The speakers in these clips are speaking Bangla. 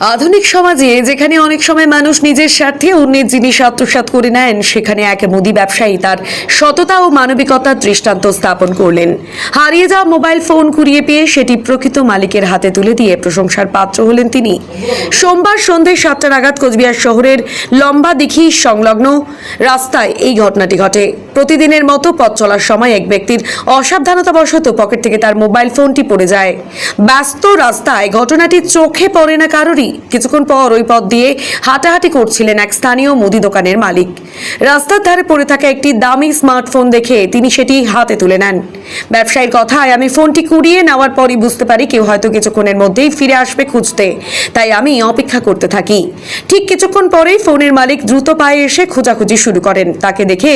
আধুনিক সমাজে যেখানে অনেক সময় মানুষ নিজের স্বার্থে অন্যের জিনিস আত্মসাৎ করে নেন, সেখানে এক মুদি ব্যবসায়ী তার সততা ও মানবিকতার দৃষ্টান্ত স্থাপন করলেন। হারিয়ে যাওয়া মোবাইল ফোন কুড়িয়ে পেয়ে সেটি প্রকৃত মালিকের হাতে তুলে দিয়ে প্রশংসার পাত্র হলেন তিনি। সোমবার সন্ধে সাতটা নাগাদ কোচবিহার শহরের লম্বা দিঘি সংলগ্ন রাস্তায় এই ঘটনাটি ঘটে। প্রতিদিনের মতো পথ চলার সময় এক ব্যক্তির অসাবধানতাবশত পকেট থেকে তার মোবাইল ফোনটি পড়ে যায়। ব্যস্ত রাস্তায় ঘটনাটি চোখে পড়ে না কারোরই। কিছুক্ষণ পর ওই পথ দিয়ে হাঁটাহাঁটি করছিলেন এক স্থানীয় মুদি দোকানের মালিক। রাস্তার ধারে পড়ে থাকা একটি দামি স্মার্টফোন দেখে তিনি সেটি হাতে তুলে নেন। ব্যবসায়ীর কথায়, আমি ফোনটি কুড়িয়ে নেওয়ার পরই বুঝতে পারি কেউ হয়তো কিছুক্ষণের মধ্যেই ফিরে আসবে খুঁজতে। তাই আমি অপেক্ষা করতে থাকি। ঠিক কিছুক্ষণ পরেই ফোনের মালিক দ্রুত পায়ে এসে খোঁজাখুঁজি শুরু করেন। তাকে দেখে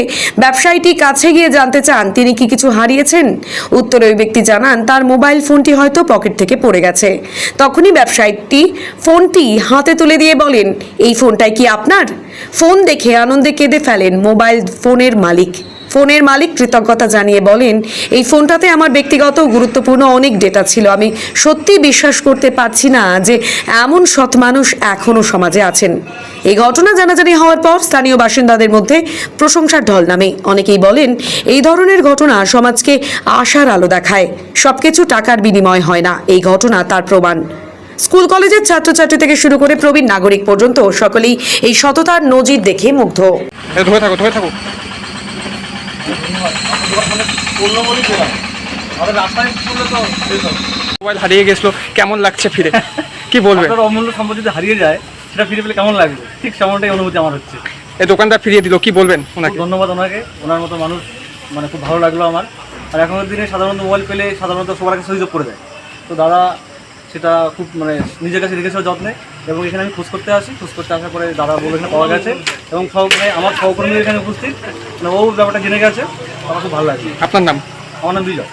ব্যবসায়ীটি কাছে গিয়ে জানতে চান, তিনি কি কিছু হারিয়েছেন? উত্তরে ওই ব্যক্তি জানান, তার মোবাইল ফোনটি হয়তো পকেট থেকে পড়ে গেছে। তখনই ব্যবসায়ীটি ফোনটি হাতে তুলে দিয়ে বলেন, এই ফোনটাই কি আপনার? ফোন দেখে আনন্দে কেঁদে ফেলেন মোবাইল ফোনের মালিক। ফোনের মালিক কৃতজ্ঞতা জানিয়ে বলেন, এই ফোনটাতে আমার ব্যক্তিগত গুরুত্বপূর্ণ অনেক ডেটা ছিল। আমি সত্যি বিশ্বাস করতে পারছি না যে এমন সৎ মানুষ এখনও সমাজে আছেন। এই ঘটনা জানাজানি হওয়ার পর স্থানীয় বাসিন্দাদের মধ্যে প্রশংসার ঢল নামে। অনেকেই বলেন, এই ধরনের ঘটনা সমাজকে আশার আলো দেখায়। সবকিছু টাকার বিনিময় হয় না। এই ঘটনা তার প্রমাণ। স্কুল কলেজের ছাত্রছাত্রী থেকে শুরু করে প্রবীণ নাগরিক পর্যন্ত সকলেই এই সততার নজির দেখে মুগ্ধ। থাকো থাকো। মোবাইল হারিয়ে গেছিল কেমন লাগছে ফিরে? কি বলবে অমূল্য সম্পদ যদি হারিয়ে যায় সেটা ফিরে পেলে কেমন লাগবে? ঠিক সেমনটাই অনুভূতি আমার হচ্ছে। এই দোকানদার ফিরিয়ে দিল কি বলবেন ওনাকে? ধন্যবাদ ওনাকে ওনার মতো মানুষ মানে খুব ভালো লাগল আমার। আর এখনকার দিনে সাধারণত মোবাইল পেলে সাধারণত সবার কাছে অফ করে দেয়। তো দাদা সেটা খুব মানে নিজের কাছে রেখেছিল যত্নে। এবং এখানে আমি খোঁজ করতে আসি খোঁজ করতে আসার পরে দাদা বলে এখানে পাওয়া গেছে এবং সহকর্মী মানে আমার সহকর্মী এখানে উপস্থিত। মানে ও ব্যাপারটা জেনে গেছে আমার খুব ভালো লাগছে। আপনার নাম? আমার নাম বিজয়।